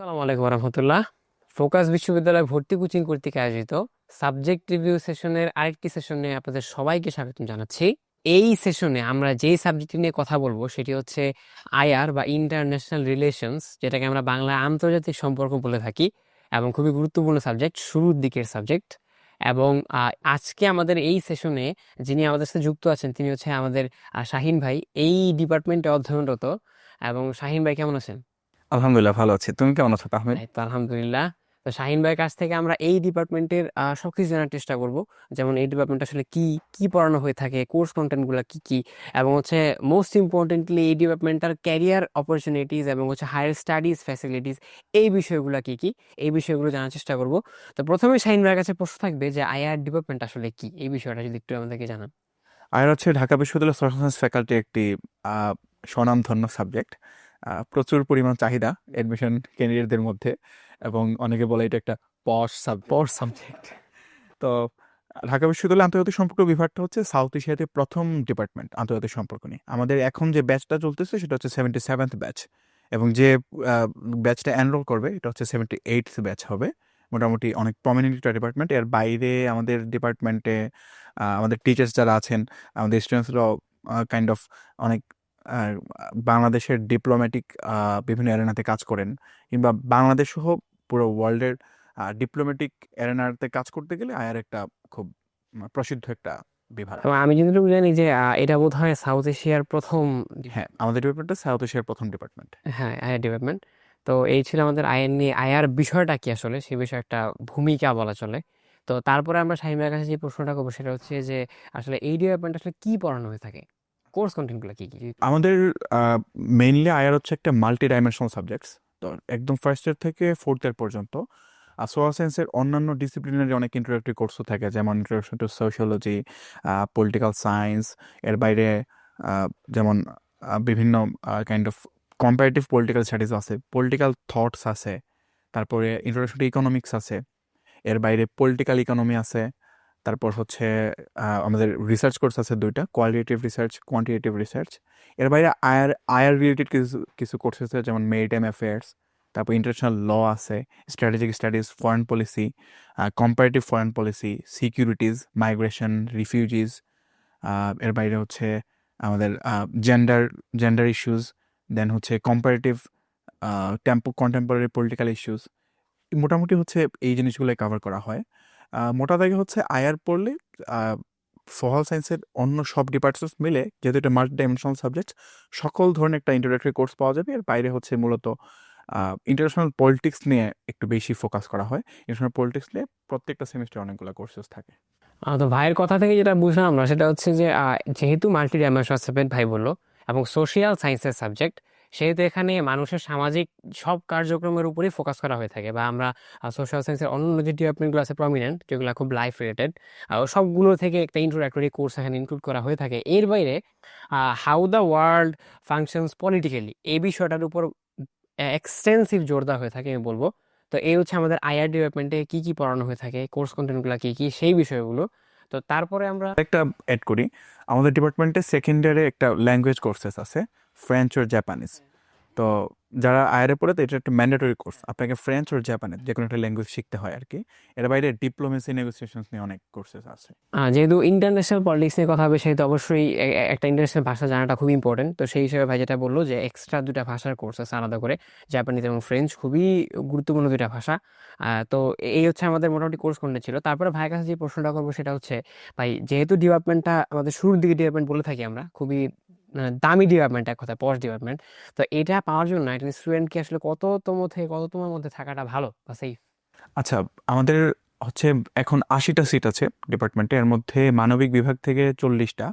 আসসালামু আলাইকুম রহমতুল্লাহ ফোকাস বিশ্ববিদ্যালয় ভর্তি কোচিং কর্তৃক আয়োজিত সাবজেক্ট রিভিউ সেশনের আরেকটি সেশনে আপনাদের সবাইকে স্বাগতম জানাচ্ছি। এই সেশনে আমরা যেই সাবজেক্ট নিয়ে কথা বলব সেটি হচ্ছে আইআর বা ইন্টারন্যাশনাল রিলেশনস, যেটাকে আমরা বাংলা আন্তর্জাতিক সম্পর্ক বলে থাকি এবং খুবই গুরুত্বপূর্ণ সাবজেক্ট, শুরুর দিকের সাবজেক্ট। এবং আজকে আমাদের এই সেশনে যিনি আমাদের সাথে যুক্ত আছেন তিনি হচ্ছে আমাদের শাহিন ভাই, এই ডিপার্টমেন্টে অধ্যয়নরত। এবং শাহিন ভাই কেমন আছেন? আলহামদুলিল্লাহ ভালো আছি। তুমি কেমন আছো তাহমিদ? এই তো আলহামদুলিল্লাহ। তো শাহিন ভাইয়ের কাছ থেকে আমরা এই ডিপার্টমেন্টের সবকিছু জানার চেষ্টা করব। যেমন এই ডিপার্টমেন্ট আসলে কি কি পড়ানো হয়ে থাকে কোর্স কন্টেন্টগুলা কি কি? এবং হচ্ছে মোস্ট ইম্পর্টেন্টলি এই ডিপার্টমেন্টার ক্যারিয়ার অপরচুনিটিস এবং হচ্ছে হায়ার স্টাডিজ ফ্যাসিলিটিস এই বিষয়গুলো কি কি? এই বিষয়গুলো জানার চেষ্টা করব। তো প্রথমে শাহিন ভাইয়ের কাছে প্রশ্ন থাকবে যে আইআর ডিপার্টমেন্ট আসলে কি? এই বিষয়টা যদি একটু আমাদেরকে জানান। আর হচ্ছে ঢাকা বিশ্ববিদ্যালয় সোশ্যাল সায়েন্স ফ্যাকাল্টি একটি আহ, স্বনামধন্য সাবজেক্ট প্রচুর পরিমাণ চাহিদা অ্যাডমিশন ক্যান্ডিডেটদের মধ্যে এবং অনেকে বলে এটা একটা পশ সাব পশ সাবজেক্ট তো ঢাকা বিশ্ববিদ্যালয় আন্তর্জাতিক সম্পর্ক বিভাগটা হচ্ছে সাউথ এশিয়াতে প্রথম ডিপার্টমেন্ট আন্তর্জাতিক সম্পর্ক নিয়ে। আমাদের এখন যে ব্যাচটা চলতেছে সেটা হচ্ছে সেভেন্টি সেভেন্থ ব্যাচ এবং যে ব্যাচটা এনরোল করবে এটা হচ্ছে সেভেন্টি এইটথ ব্যাচ হবে। মোটামুটি অনেক প্রমিনেন্ট একটা ডিপার্টমেন্ট এর বাইরে আমাদের ডিপার্টমেন্টে আমাদের টিচার্স যারা আছেন আমাদের স্টুডেন্টসরাও কাইন্ড অফ অনেক বাংলাদেশের ডিপ্লোম্যাটিক বিভিন্ন এরেনাতে কাজ করেন কিংবা বাংলাদেশ সহ পুরো ওয়ার্ল্ডের ডিপ্লোম্যাটিক এরেনাতে কাজ করতে গেলে আয়ার একটা খুব প্রসিদ্ধ একটা বিভাগ। এবং আমি যতটুকু জানি যে এটা বোধ হয় সাউথ এশিয়ার প্রথম হ্যাঁ আমাদের ডিপার্টমেন্টটা সাউথ এশিয়ার প্রথম ডিপার্টমেন্ট হ্যাঁ আয়ার ডিপার্টমেন্ট তো এই ছিল আমাদের আয়ের নিয়ে আয়ার বিষয়টা কি আসলে? সে বিষয়ে একটা ভূমিকা বলা চলে। তো তারপরে আমরা শাহিমের কাছে যে প্রশ্নটা করব সেটা হচ্ছে যে আসলে এই ডিপার্টমেন্ট আসলে কি পড়ানো হয়ে থাকে? কোর্স কন্টেন্টগুলো কি কি আমাদের মেইনলি আয়ার হচ্ছে একটা মাল্টি ডাইমেনশনাল সাবজেক্টস তো একদম ফার্স্ট ইয়ার থেকে ফোর্থ ইয়ার পর্যন্ত। আর সোশ্যাল সায়েন্সের অন্যান্য ডিসিপ্লিনারি অনেক ইন্টারেক্টিভ কোর্সও থাকে, যেমন introduction to sociology political science এর বাইরে যেমন বিভিন্ন kind of comparative political studies আছে পলিটিক্যাল থটস আছে, তারপরে ইন্ট্রোডাকশন টু ইকোনমিক্স আছে, এর বাইরে পলিটিক্যাল ইকোনমি আছে তারপর হচ্ছে আমাদের রিসার্চ কোর্স আছে দুইটা কোয়ালিটেটিভ রিসার্চ কোয়ান্টিটেটিভ রিসার্চ এর বাইরে আয়ার আয়ার রিলেটেড কিছু কিছু কোর্স আছে, যেমন মেরিটাইম অ্যাফেয়ার্স তারপর ইন্টারন্যাশনাল ল আছে strategic studies foreign policy comparative foreign policy securities migration refugees এর বাইরে হচ্ছে আমাদের জেন্ডার জেন্ডার ইস্যুস দেন হচ্ছে comparative tempo contemporary political issues মোটামুটি হচ্ছে এই জিনিসগুলোই কভার করা হয়। মোটা দাগে হচ্ছে আয়ার পড়লে সোহাল সায়েন্সের অন্য সব ডিপার্টমেন্টস মিলে যেহেতু এটা মাল্টি ডাইমেনশনাল সাবজেক্ট সকল ধরনের একটা ইন্ট্রোডাক্টরি কোর্স পাওয়া যাবে। এর বাইরে হচ্ছে মূলত ইন্টারন্যাশনাল পলিটিক্স নিয়ে একটু বেশি ফোকাস করা হয়। ইন্টারন্যাশনাল পলিটিক্স নিয়ে প্রত্যেকটা সেমিস্টারে অনেকগুলো কোর্সেস থাকে। তো ভাইয়ের কথা থেকে যেটা বুঝলাম আমরা, সেটা হচ্ছে যে যেহেতু মাল্টি ডাইমেনশনাল সাবজেক্ট ভাই বলল, এবং সোশিয়াল সায়েন্সের সাবজেক্ট সেহেতু এখানে মানুষের সামাজিক সব কার্যক্রমের উপরেই ফোকাস করা হয়ে থাকে বা আমরা সোশ্যাল সায়েন্সের অন্য যে ডিপার্টমেন্টগুলো আছে প্রমিনেন্ট যেগুলো খুব লাইফ রিলেটেড সবগুলো থেকে একটা ইন্ট্রোডাক্টরি কোর্স এখানে ইনক্লুড করা হয়ে থাকে। এর বাইরে how the world functions politically এই বিষয়টার উপর এক্সটেন্সিভ জোর দেওয়া হয়ে থাকে আমি বলব। তো এই হচ্ছে আমাদের আইআর ডিপার্টমেন্টে কি কি পড়ানো হয়ে থাকে কোর্স কন্টেন্টগুলো কি কি, সেই বিষয়গুলো। তো তারপরে আমরা একটা অ্যাড করি, আমাদের ডিপার্টমেন্টে সেকেন্ড ইয়ারে একটা ল্যাঙ্গুয়েজ কোর্সেস আছে। ফ্রেঞ্চ ওর জাপানিজ তো যারা আয়ারে পড়ে, তো এটা একটা ম্যান্ডেটরি কোর্স আপনাকে ফ্রেঞ্চ ওর জাপানিজ যে কোনো একটা ল্যাঙ্গুয়েজ শিখতে হয় আর কি। এর বাইরে ডিপ্লোমেসি নেগোসিয়েশনস নিয়ে অনেক কোর্সেস আছে। যেহেতু ইন্টারন্যাশনাল পলিটিক্স নিয়ে কথা হবে সেহেতু অবশ্যই একটা ইন্টারন্যাশনাল ভাষা জানাটা খুবই ইম্পর্টেন্ট তো সেই হিসেবে ভাই যেটা বলল যে এক্সট্রা দুটা ভাষার কোর্স আছে আলাদা করে। জাপানিজ এবং ফ্রেঞ্চ খুবই গুরুত্বপূর্ণ দুটা ভাষা। তো এই হচ্ছে আমাদের মোটামুটি কোর্স কন্টেন্ট ছিল। তারপরে ভাইয়ের কাছে যে প্রশ্নটা করব, সেটা হচ্ছে, ভাই যেহেতু ডিপার্টমেন্টটা আমাদের শুরুর দিকে ডিপার্টমেন্ট বলে থাকি আমরা, খুবই দামি ডিপার্টমেন্ট এক কথা পশ ডিপার্টমেন্ট তো এটা পাওয়ার জন্য একজন স্টুডেন্টকে আসলে কত কততম থেকে কততমের মধ্যে থাকাটা ভালো বা সেফ আচ্ছা আমাদের হচ্ছে এখন আশিটা সিট আছে ডিপার্টমেন্টে এর। মধ্যে মানবিক বিভাগ থেকে চল্লিশটা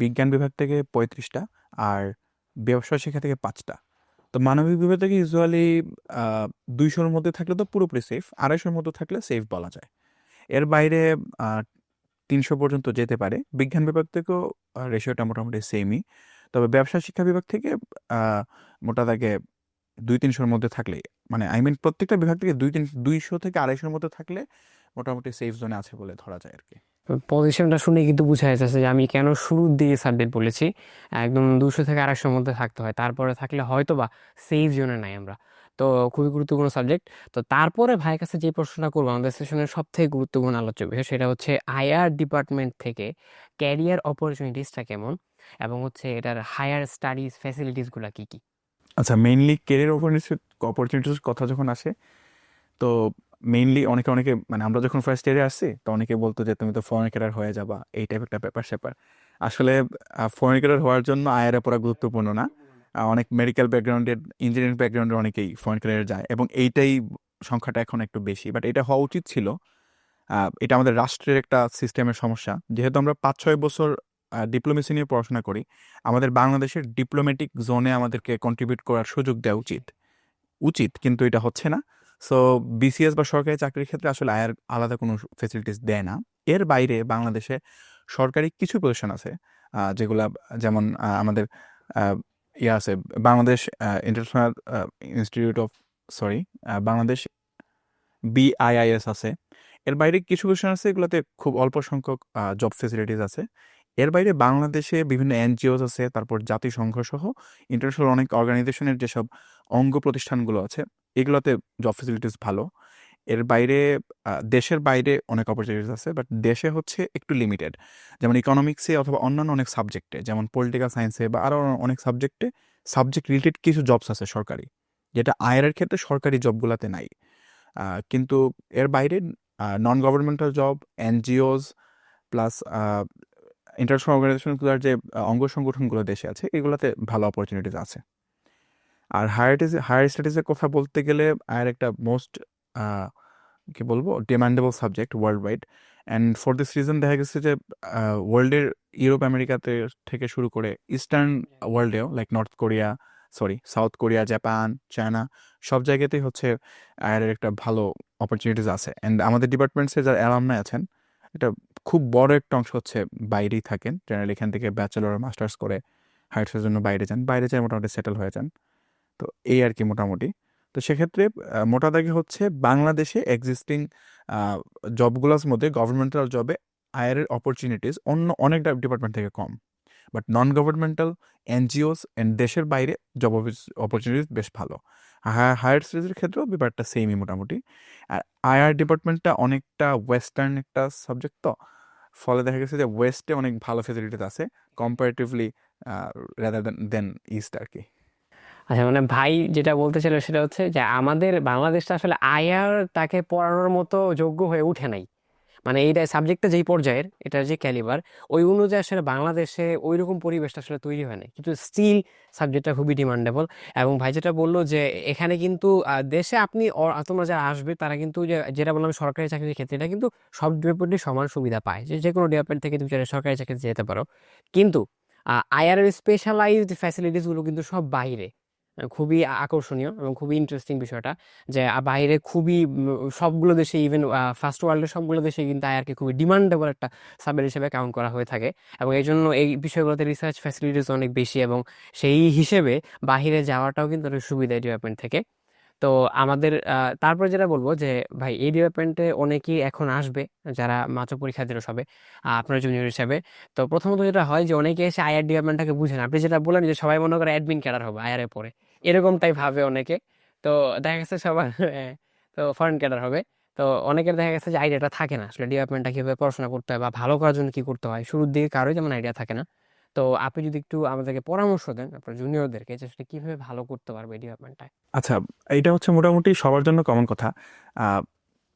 বিজ্ঞান বিভাগ থেকে পঁয়ত্রিশটা আর ব্যবসায় শিক্ষা থেকে পাঁচটা। তো মানবিক বিভাগ থেকে ইউজুয়ালি দুইশোর মধ্যে থাকলে তো পুরোপুরি সেফ আড়াইশোর মধ্যে থাকলে সেফ বলা যায়। এর বাইরে তিনশো পর্যন্ত যেতে পারে। বিজ্ঞান বিভাগ থেকেও রেশিওটা মোটামুটি সেমই তবে ব্যবসা শিক্ষা বিভাগ থেকে মোটা দাগে দুই তিনশোর মধ্যে থাকলে মানে আই মিন প্রত্যেকটা বিভাগ থেকে দুই তিন দুইশো থেকে আড়াইশোর মধ্যে থাকলে মোটামুটি সেফ জোনে আছে বলে ধরা যায় আর কি পজিশনটা শুনে কিন্তু বোঝা যাচ্ছে যে আমি কেন শুরুর দিকে সাবজেক্ট বলেছি। একদম দুশো থেকে আড়াইশোর মধ্যে থাকতে হয়। তারপরে থাকলে হয়তো বা সেফ জোনে নাই আমরা। তো খুবই গুরুত্বপূর্ণ সাবজেক্ট। তো তারপরে ভাইয়ের কাছে যে প্রশ্নটা করব, আমাদের সেশনের সব থেকে গুরুত্বপূর্ণ আলোচ্য বিষয় সেটা হচ্ছে আইআর ডিপার্টমেন্ট থেকে ক্যারিয়ার অপরচুনিটিসটা কেমন এবং হচ্ছে এটার হায়ার স্টাডিজ ফ্যাসিলিটিসগুলো কী কী? আচ্ছা মেইনলি কেরিয়ার অপরচুনিটিস কথা যখন আসে, তো মেইনলি অনেকে অনেকে মানে আমরা যখন ফার্স্ট ইয়ারে আসছি, তো অনেকে বলতো যে, তুমি তো ফরেন ক্যারিয়ার হয়ে যাবা। এই টাইপ একটা ব্যাপার স্যাপার আসলে ফরেন ক্যারিয়ার হওয়ার জন্য আয়ের পড়া গুরুত্বপূর্ণ না। অনেক মেডিকেল ব্যাকগ্রাউন্ডের ইঞ্জিনিয়ারিং ব্যাকগ্রাউন্ডের অনেকেই ফরেন ক্যারিয়ার যায় এবং এইটাই সংখ্যাটা এখন একটু বেশি। বাট এটা হওয়া উচিত ছিল এটা আমাদের রাষ্ট্রের একটা সিস্টেমের সমস্যা। যেহেতু আমরা পাঁচ ছয় বছর ডিপ্লোমেসি নিয়ে পড়াশোনা করি, আমাদের বাংলাদেশের ডিপ্লোম্যাটিক জোনে আমাদেরকে কন্ট্রিবিউট করার সুযোগ দেওয়া উচিত। উচিত, কিন্তু এটা হচ্ছে না। সো বিসিএস বা সরকারি চাকরির ক্ষেত্রে আসলে আয়ার আলাদা কোনো ফেসিলিটিস দেয় না। এর বাইরে বাংলাদেশে সরকারি কিছু প্রতিষ্ঠান আছে যেগুলা যেমন আমাদের ইয়ে আছে, Bangladesh international institute of sorry Bangladesh BIIS আছে। এর বাইরে কিছু প্রতিষ্ঠান আছে, এগুলোতে খুব অল্প সংখ্যক জব ফেসিলিটিস আছে। এর বাইরে বাংলাদেশে বিভিন্ন এনজিওস আছে, তারপর জাতিসংঘ সহ ইন্টারন্যাশনাল অনেক অর্গানাইজেশনের যেসব অঙ্গ প্রতিষ্ঠানগুলো আছে, এগুলোতে জব ফেসিলিটিস ভালো। এর বাইরে দেশের বাইরে অনেক অপরচুনিটিস আছে বাট দেশে হচ্ছে একটু লিমিটেড যেমন ইকোনমিক্সে অথবা অন্যান্য অনেক সাবজেক্টে যেমন পলিটিক্যাল সায়েন্সে বা আরও অনেক সাবজেক্টে সাবজেক্ট রিলেটেড কিছু জবস আছে সরকারি, যেটা আয়ের ক্ষেত্রে সরকারি জবগুলোতে নাই। কিন্তু এর বাইরে non governmental job NGOs plus international অর্গানাইজেশনগুলোর যে অঙ্গ সংগঠনগুলো দেশে আছে, এগুলোতে ভালো অপরচুনিটিস আছে। আর হায়ার হায়ার স্টাডিজের কথা বলতে গেলে আর একটা মোস্ট কি বলব? Demandable subject world wide and for this reason দেখা গেছে যে ওয়ার্ল্ডের ইউরোপ আমেরিকাতে থেকে শুরু করে eastern ওয়ার্ল্ডেও like North Korea sorry South Korea Japan China সব জায়গাতেই হচ্ছে আয়ারের একটা ভালো অপরচুনিটিস আছে। অ্যান্ড আমাদের ডিপার্টমেন্টসে যারা অ্যালামনাই আছেন এটা খুব বড় একটা অংশ হচ্ছে বাইরেই থাকেন। জেনারেল এখান থেকে ব্যাচেলর মাস্টার্স করে হায়ার্সের জন্য বাইরে যান। বাইরে যায় মোটামুটি সেটেল হয়ে যান। তো এই আর কি মোটামুটি। তো সেক্ষেত্রে মোটা দাগে হচ্ছে বাংলাদেশে এক্সিস্টিং জবগুলোর মধ্যে গভর্নমেন্টাল জবে আয়ের অপরচুনিটিস অন্য অনেক ডিপার্টমেন্ট থেকে কম। But non governmental NGOs and দেশের বাইরে জব অপরচুনিটিস বেশ ভালো। হায়ার স্টাডিজের ক্ষেত্রেও ব্যাপারটা সেমই মোটামুটি। আর আইআর ডিপার্টমেন্টটা অনেকটা ওয়েস্টার্ন একটা সাবজেক্ট তো। ফলে দেখা গেছে যে ওয়েস্টে অনেক ভালো ফেসিলিটিস আছে comparatively rather than than east আর কি। আচ্ছা মানে ভাই যেটা বলতে চাইলো সেটা হচ্ছে যে আমাদের বাংলাদেশটা আসলে আয়ার তাকে পড়ানোর মতো যোগ্য হয়ে উঠে নাই। মানে এইটা সাবজেক্টটা যেই পর্যায়ের এটা যে ক্যালিবার ওই অনুযায়ী আসলে বাংলাদেশে ওই রকম পরিবেশটা আসলে তৈরি হয় নাই। কিন্তু স্টিল সাবজেক্টটা খুবই ডিমান্ডেবল এবং ভাই যেটা বলল যে এখানে কিন্তু দেশে আপনি তোমরা যারা আসবে তারা কিন্তু যে, যেটা বললাম সরকারি চাকরির ক্ষেত্রে, এটা কিন্তু সব ডিপার্টমেন্টই সমান সুবিধা পায়। যে যে কোনো ডিপার্টমেন্ট থেকে তুমি সরকারি চাকরিতে যেতে পারো। কিন্তু আইআর স্পেশালাইজড ফ্যাসিলিটিসগুলো কিন্তু সব বাইরে। খুবই আকর্ষণীয় এবং খুবই ইন্টারেস্টিং বিষয়টা যে বাইরে খুবই সবগুলো দেশে ইভেন ফার্স্ট ওয়ার্ল্ডের সবগুলো দেশে কিন্তু আয়ারকে খুবই ডিমান্ডেবল একটা সাবজেক্ট হিসেবে কাউন্ট করা হয়ে থাকে এবং এই জন্য এই বিষয়গুলোতে রিসার্চ ফ্যাসিলিটিস অনেক বেশি এবং সেই হিসেবে বাহিরে যাওয়াটাও কিন্তু অনেক সুবিধা ডিপার্টমেন্ট থেকে। তো আমাদের তারপর যেটা বলব যে, ভাই এই ডিপার্টমেন্টে অনেকেই এখন আসবে, যারা মাত্র পরীক্ষা দিল সবে আপনার জুনিয়র হিসাবে। তো প্রথমত যেটা হয় যে, অনেকে এসে আইআর ডিপার্টমেন্টটাকে বুঝে না। আপনি যেটা বলেন যে, সবাই মনে করে অ্যাডমিন ক্যাডার হবে এ পরে। এরকমটাই ভাবে অনেকে। তো দেখা গেছে সবার হ্যাঁ, তো ফরেন ক্যাডার হবে। তো অনেকের দেখা গেছে যে আইডিয়াটা থাকে না। আসলে ডিপার্টমেন্টটা কীভাবে পড়াশোনা করতে হয় বা ভালো করার জন্য কী করতে হয় শুরুর দিকে কারোই যেমন আইডিয়া থাকে না। তো আপনি যদি একটু আমাদেরকে পরামর্শ দেন আপনার জুনিয়রদেরকে যে আসলে কীভাবে ভালো করতে পারবে এই ডিপার্টমেন্টটায় আচ্ছা এটা হচ্ছে মোটামুটি সবার জন্য কমন কথা।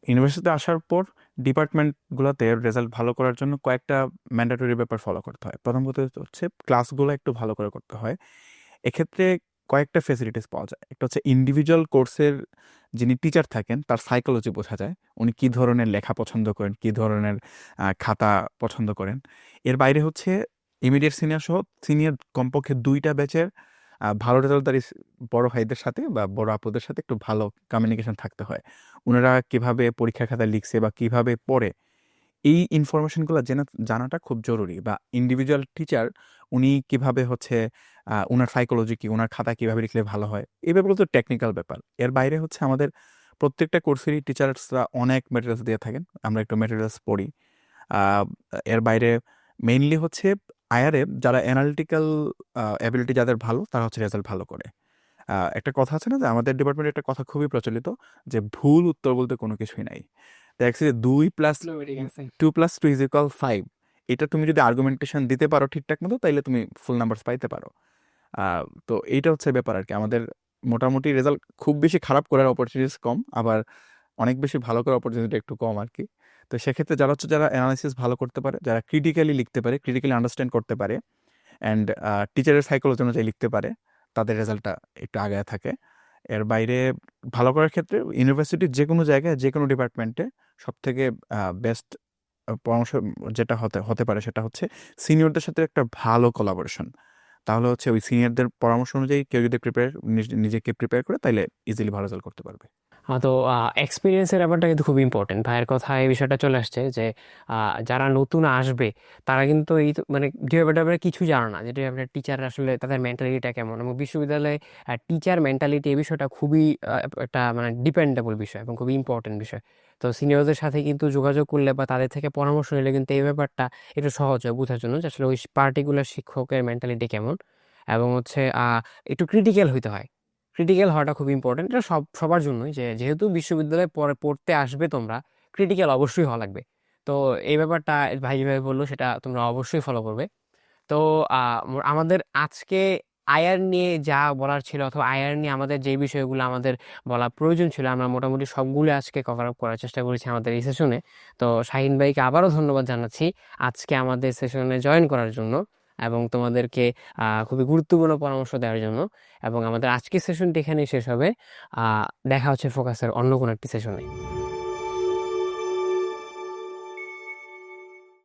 ইউনিভার্সিটিতে আসার পর ডিপার্টমেন্টগুলোতে রেজাল্ট ভালো করার জন্য কয়েকটা ম্যান্ডেটরি ব্যাপার ফলো করতে হয়। প্রথম কথা হচ্ছে ক্লাসগুলো একটু ভালো করে করতে হয়। এক্ষেত্রে কয়েকটা ফেসিলিটিস পাওয়া যায়। একটা হচ্ছে ইন্ডিভিজুয়াল কোর্সের যিনি টিচার থাকেন, তার সাইকোলজি বোঝা যায়, উনি কী ধরনের লেখা পছন্দ করেন, কী ধরনের খাতা পছন্দ করেন। এর বাইরে হচ্ছে ইমিডিয়েট সিনিয়র সহ সিনিয়র কমপক্ষে দুইটা ব্যাচের ভালো রেজাল্টদারি বড় ভাইদের সাথে বা বড় আপুদের সাথে একটু ভালো কমিউনিকেশন থাকতে হয়। ওনারা কীভাবে পরীক্ষা খাতা লিখছে বা কীভাবে পড়ে এই ইনফরমেশনগুলো জেনা, জানাটা খুব জরুরি বা ইন্ডিভিজুয়াল টিচার উনি কীভাবে হচ্ছে ওনার সাইকোলজি কি ওনার খাতা কীভাবে লিখলে ভালো হয়, এই ব্যাপারগুলো তো টেকনিক্যাল ব্যাপার। এর বাইরে হচ্ছে আমাদের প্রত্যেকটা কোর্সেরই টিচার্সরা অনেক মেটেরিয়ালস দিয়ে থাকেন, আমরা একটু মেটেরিয়ালস পড়ি। এর বাইরে মেইনলি হচ্ছে আয়ারে যারা অ্যানালিটিক্যাল অ্যাবিলিটি যাদের ভালো, তারা হচ্ছে রেজাল্ট ভালো করে। একটা কথা আছে না যে আমাদের ডিপার্টমেন্টে একটা কথা খুবই প্রচলিত যে ভুল উত্তর বলতে কোনো কিছুই নাই। যে দুই plus two plus two is equal five এটা তুমি যদি আর্গুমেন্টেশন দিতে পারো ঠিকঠাক মতো তাইলে তুমি ফুল নাম্বারস পাইতে পারো। তো এইটা হচ্ছে ব্যাপার আর কি। আমাদের মোটামুটি রেজাল্ট খুব বেশি খারাপ করার অপরচুনিটিস কম আবার অনেক বেশি ভালো করার অপরচুনিটি একটু কম আর কি। তো সেক্ষেত্রে যারা হচ্ছে যারা অ্যানালাইসিস ভালো করতে পারে যারা ক্রিটিক্যালি লিখতে পারে ক্রিটিক্যালি আন্ডারস্ট্যান্ড করতে পারে অ্যান্ড টিচারের সাইকোলজি অনুযায়ী লিখতে পারে তাদের রেজাল্টটা একটু আগায় থাকে। এর বাইরে ভালো করার ক্ষেত্রে ইউনিভার্সিটির যে কোনো জায়গায় যে কোনো ডিপার্টমেন্টে সব থেকে বেস্ট পরামর্শ যেটা হতে হতে পারে সেটা হচ্ছে সিনিয়রদের সাথে একটা ভালো কোলাবোরেশন তাহলে হচ্ছে ওই সিনিয়রদের পরামর্শ অনুযায়ী কেউ যদি প্রিপেয়ার নিজেকে প্রিপেয়ার করে তাহলে ইজিলি ভালো রেজাল্ট করতে পারবে। তো এক্সপিরিয়েন্সের ব্যাপারটা কিন্তু খুব ইম্পর্টেন্ট ভাইয়ের কথা এই বিষয়টা চলে আসছে যে যারা নতুন আসবে, তারা কিন্তু এই মানে ব্যাপারে কিছু জানে না, যে ডিএবের টিচার আসলে তাদের মেন্টালিটিটা কেমন। এবং বিশ্ববিদ্যালয়ে টিচার মেন্টালিটি এই বিষয়টা খুবই একটা মানে ডিপেন্ডেবল বিষয় এবং খুবই ইম্পর্টেন্ট বিষয়। তো সিনিয়রদের সাথে কিন্তু যোগাযোগ করলে বা তাদের থেকে পরামর্শ নিলে কিন্তু এই ব্যাপারটা একটু সহজ হয় বোঝার জন্য যে, আসলে ওই পার্টিকুলার শিক্ষকের মেন্টালিটি কেমন। এবং হচ্ছে একটু ক্রিটিক্যাল হইতে হয়। ক্রিটিক্যাল হওয়াটা খুব ইম্পর্টেন্ট এটা সব, সবার জন্যই যে, যেহেতু বিশ্ববিদ্যালয়ে পরে, পড়তে আসবে তোমরা ক্রিটিক্যাল অবশ্যই হওয়া লাগবে। তো এই ব্যাপারটা ভাই যেভাবে বলল, সেটা তোমরা অবশ্যই ফলো করবে। তো আমাদের আজকে আয়ার নিয়ে যা বলার ছিল, অথবা আয়ার নিয়ে আমাদের যে বিষয়গুলো আমাদের বলা প্রয়োজন ছিল, আমরা মোটামুটি সবগুলো আজকে কভার আপ করার চেষ্টা করেছি আমাদের এই সেশনে তো শাহিন ভাইকে আবারও ধন্যবাদ জানাচ্ছি আজকে আমাদের সেশনে জয়েন করার জন্য। এবং তোমাদেরকে খুবই গুরুত্বপূর্ণ পরামর্শ দেওয়ার জন্য। এবং আমাদের আজকের সেশনটি এখানেই শেষ হবে। দেখা হচ্ছে ফোকাসের অন্য কোনো একটি সেশনে